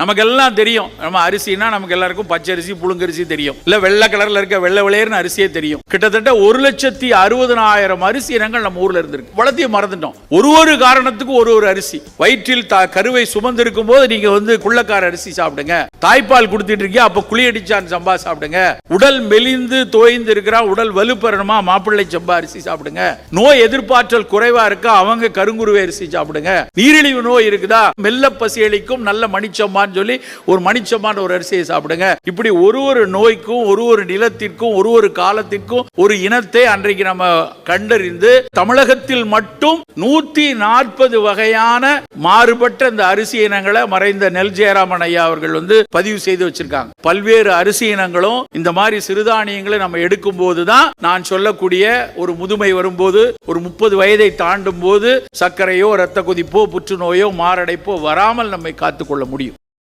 நமக்கெல்லாம் தெரியும். நம்ம அரிசினா நமக்கு எல்லாருக்கும் பச்சை அரிசி புழுங்கரிசி தெரியும். இல்ல வெள்ளை கலர்ல இருக்க வெள்ளை விளையர்னு அரிசியே தெரியும். கிட்டத்தட்ட ஒரு லட்சத்தி அறுபதனாயிரம் அரிசி இனங்கள் நம்ம ஊர்ல இருந்திருக்கு. வளர்த்திய மறந்துட்டோம். ஒரு ஒரு காரணத்துக்கு ஒரு ஒரு அரிசி. வயிற்றில் தா கருவை சுமந்திருக்கும் போது நீங்க வந்து குள்ளக்கார அரிசி சாப்பிடுங்க. தாய்ப்பால் கொடுத்துட்டு இருக்கியா அப்ப குளியடிச்சான் சம்பா சாப்பிடுங்க. உடல் மெலிந்து தோய்ந்து இருக்கிறா உடல் வலுப்பெறணுமா மாப்பிள்ளை சம்பா அரிசி சாப்பிடுங்க. நோய் எதிர்ப்பாற்றல் குறைவா இருக்கா அவங்க கருங்குருவை அரிசி சாப்பிடுங்க. நீரிழிவு நோய் இருக்குதா? மெல்ல பசி அளிக்கும் நல்ல சொல்லி ஒரு மணிச்சம்பான ஒரு அரிசியை சாப்பிடுங்க. இப்படி ஒரு ஒரு நோய்க்கும் ஒரு ஒரு நிலத்திற்கும் ஒரு ஒரு காலத்திற்கும் ஒரு இனத்தை அன்றைக்கு நம்ம கண்டறிந்து தமிழகத்தில் மட்டும் நூத்தி நாற்பது வகையான மாறுபட்ட இந்த அரிசி இனங்களை மறைந்த நெல் ஜெயராமன் ஐயா அவர்கள் வந்து பதிவு செய்து வச்சிருக்காங்க. பல்வேறு அரிசி இனங்களும் இந்த மாதிரி சிறுதானியங்களை நம்ம எடுக்கும் போதுதான் நான் சொல்லக்கூடிய ஒரு முதுமை வரும்போது ஒரு முப்பது வயதை தாண்டும் போது சர்க்கரையோ ரத்த கொதிப்போ புற்றுநோயோ மாரடைப்போ வராமல் நம்மை காத்துக்கொள்ள முடியும்.